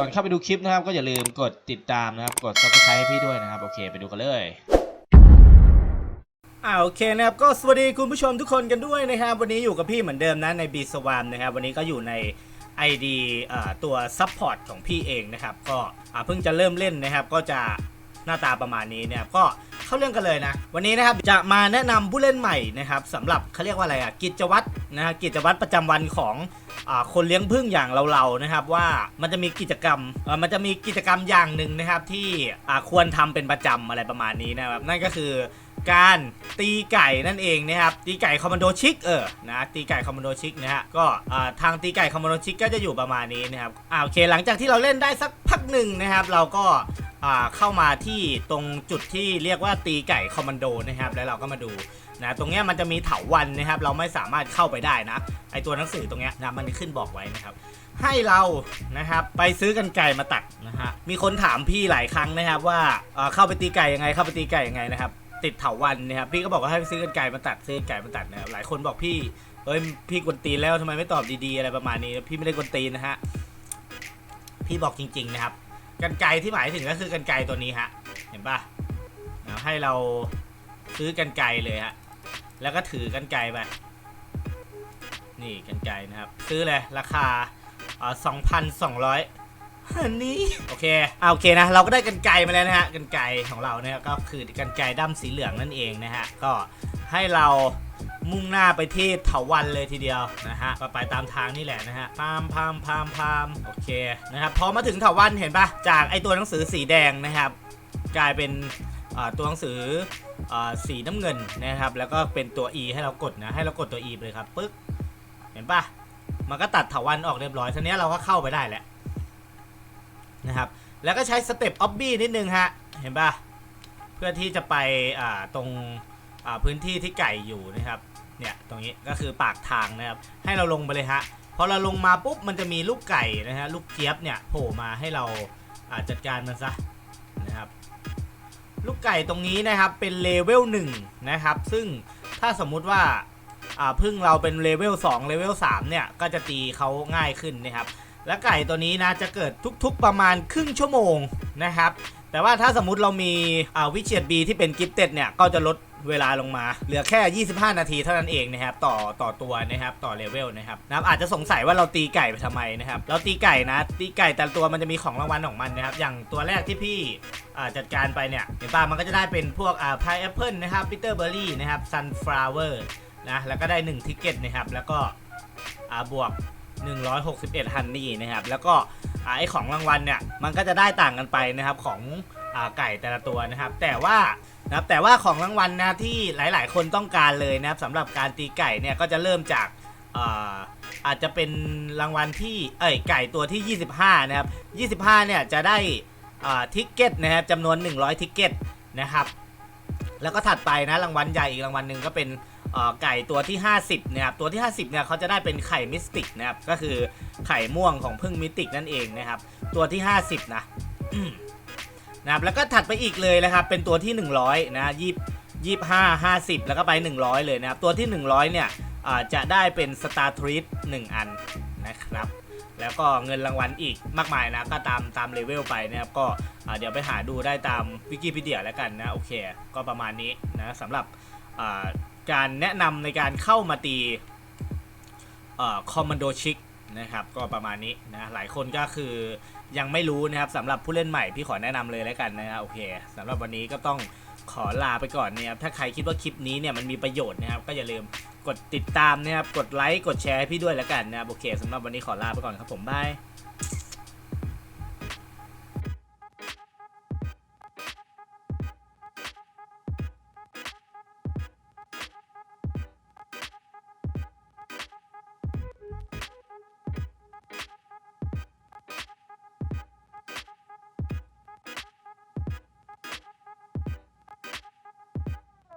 ก่อนเข้าไปดูคลิปนะครับ ก็อย่าลืมกดติดตามนะครับ กด subscribe ให้พี่ด้วยนะครับ โอเค ไปดูกันเลยอ่าโอเคนะครับก็สวัสดีคุณผู้ชมทุกคนกันด้วยนะครับ วันนี้อยู่กับพี่เหมือนเดิมนะในบีสวามนะครับ วันนี้ก็อยู่ใน ID อ่าตัวซัพพอร์ตของพี่เองนะครับ ก็อ่าเพิ่งจะเริ่มเล่นนะครับ ก็จะหน้าตาประมาณนี้นะครับก็ เข้าเรื่องกันเลยนะ วันนี้นะครับจะมาแนะนำผู้เล่นใหม่นะครับสำหรับเขาเรียกว่าอะไรอะกิจวัตรนะฮะกิจวัตรประจำวันของอคนเลี้ยงผึ้งอย่างเราๆนะครับ ว่ามันจะมีกิจกรรมมันจะมีกิจกรรมอย่างหนึ่งนะครับ ที่ควรทำเป็นประจำอะไรประมาณนี้นะครับ นั่นก็คือการตีไก่นั่นเองนะครับตีไก่คอมมานโดชิกเออนะตีไก่คอมมานโดชิกนะฮะก็ทางตีไก่คอมมานโดชิกก็จะอยู่ประมาณนี้นะครับอ่าโอเคหลังจากที่เราเล่นได้สักพักหนึ่งนะครับ เราก็ เข้ามาที่ตรงจุดที่เรียกว่าตีไก่คอมมานโดนะครับ แล้วเราก็มาดูนะตรงเนี้ยมันจะมีเถาวันนะครับ เราไม่สามารถเข้าไปได้นะไอตัวหนังสือตรงเนี้ยนะมันขึ้นบอกไว้นะครับ ให้เรานะครับไปซื้อกันไก่มาตัดนะฮะมีคนถามพี่หลายครั้งนะครับว่าเข้าไปตีไก่ยังไงเข้าไปตีไก่ยังไงนะครับ ติดเถาวันนะครับพี่ก็บอกว่าให้ไปซื้อกันไก่มาตัดซื้อกันไก่มาตัดนะครับหลายคนบอกพี่เอ้ยพี่กวนตีนแล้วทำไมไม่ตอบดีๆอะไรประมาณนี้ พี่ไม่ได้กวนตีนนะฮะพี่บอกจริง ๆนะครับ กันไก่ที่หมายถึงก็คือกันไก่ตัวนี้ฮะ เห็นปะให้เราซื้อกันไก่เลยฮะ แล้วก็ถือกันไก่ไปนี่กันไก่นะครับ ซื้อเลยราคาสองพันสองร้อยอันนี้โอเคอ่าโอเคนะ เราก็ได้กันไกรมาแล้วนะฮะกันไกรของเราเนี่ยก็คือกันไกรด้ามสีเหลืองนั่นเองนะฮะ ก็ให้เรา มุ่งหน้าไปที่เถาวันเลยทีเดียวนะฮะไปตามทางนี่แหละนะฮะพามพามพามพามโอเคนะครับพอมาถึงเถาวันเห็นปะจากไอตัวหนังสือสีแดงนะครับกลายเป็นตัวหนังสืออสีน้ำเงินนะครับ แล้วก็เป็นตัว E ให้เรากดนะให้เรากดตัว E ไปเลยครับปึ๊กเห็นปะมันก็ตัดเถาวันออกเรียบร้อยทีนี้เราก็เข้าไปได้แล้วนะครับแล้วก็ใช้สเต็ปออบบี้นิดนึงฮะเห็นปะเพื่อที่จะไปตรงพื้นที่ที่ไก่อยู่นะครับ เนี่ยตรงนี้ก็คือปากทางนะครับให้เราลงไปเลยฮะพอเราลงมาปุ๊บมันจะมีลูกไก่นะฮะลูกเจี๊ยบเนี่ยโผล่มาให้เราอาจัดการมันซะนะครับลูกไก่ตรงนี้นะครับเป็นเลเวล1นะครับซึ่งถ้าสมมุติว่าอ่าพึ่งเราเป็นเลเวล2เลเวล3เนี่ยก็จะตีเขาง่ายขึ้นนะครับและไก่ตัวนี้นะจะเกิดทุกๆประมาณครึ่งชั่วโมงนะครับแต่ว่าถ้าสมมุติเรามีอ่าวิเชียดบีที่เป็นกิฟเต็ดเนี่ยก็จะลด เวลาลงมา เหลือแค่ 25 นาทีเท่านั้นเองนะครับ ต่อต่อตัวนะครับ ต่อเลเวลนะครับนะครับอาจจะสงสัยว่าเราตีไก่ไปทำไมนะครับ เราตีไก่นะ ตีไก่แต่ตัวมันจะมีของรางวัลของมันนะครับ อย่างตัวแรกที่พี่จัดการไปเนี่ยเห็นป่ะมันก็จะได้เป็นพวกอ่าพายแอปเปิลนะครับปีเตอร์เบอร์รี่นะครับซันฟลาวเวอร์นะแล้วก็ได้1ทิกเก็ตนะครับแล้วก็อ่าบวก 161ฮันนี่นะครับแล้วก็อ่าไอของรางวัลเนี่ยมันก็จะได้ต่างกันไปนะครับของอ่าไก่แต่ละตัวนะครับ แต่ว่า นะครับแต่ว่าของรางวัลนะที่หลาย ๆ คนต้องการเลยนะครับสำหรับการตีไก่เนี่ยก็จะเริ่มจากอาอาจจะเป็นรางวัลที่เอ้ยไก่ตัวที่ 25 นะครับ 25 เนี่ยจะได้ทิกเก็ตนะครับจำนวน 100 ทิกเก็ตนะครับ แล้วก็ถัดไปนะรางวัลใหญ่อีกรางวัลหนึ่งก็เป็นไก่ตัวที่ 50นะครับตัวที่ 50เนี่ยเขาจะได้เป็นไข่มิสติกนะครับก็คือไข่ม่วงของพึ่งมิติกนั่นเองนะครับ ตัวที่ 50 นะ นะครับแล้วก็ถัดไปอีกเลยนะครับเป็นตัวที่ 100นะยี่ยี่ห้าห้าสิบแล้วก็ไป 100 เลยนะครับ ตัวที่ 100 เนี่ยจะได้เป็นสตาร์ทรีตหนึ่งอันนะครับ แล้วก็เงินรางวัลอีกมากมายนะ ก็ตามตามเลเวลไปนะครับ ก็เดี๋ยวไปหาดูได้ตามวิกิพีเดียแล้วกันนะ โอเค ก็ประมาณนี้นะสำหรับการแนะนำในการเข้ามาตีคอมมานโดชิก นะครับก็ประมาณนี้นะหลายคนก็คือยังไม่รู้นะครับสำหรับผู้เล่นใหม่พี่ขอแนะนำเลยแล้วกันนะครับโอเคสำหรับวันนี้ก็ต้องขอลาไปก่อนนะครับถ้าใครคิดว่าคลิปนี้เนี่ยมันมีประโยชน์นะครับก็อย่าลืมกดติดตามนะครับกดไลค์กดแชร์ให้พี่ด้วยแล้วกันนะครับโอเคสำหรับวันนี้ขอลาไปก่อนครับผมบาย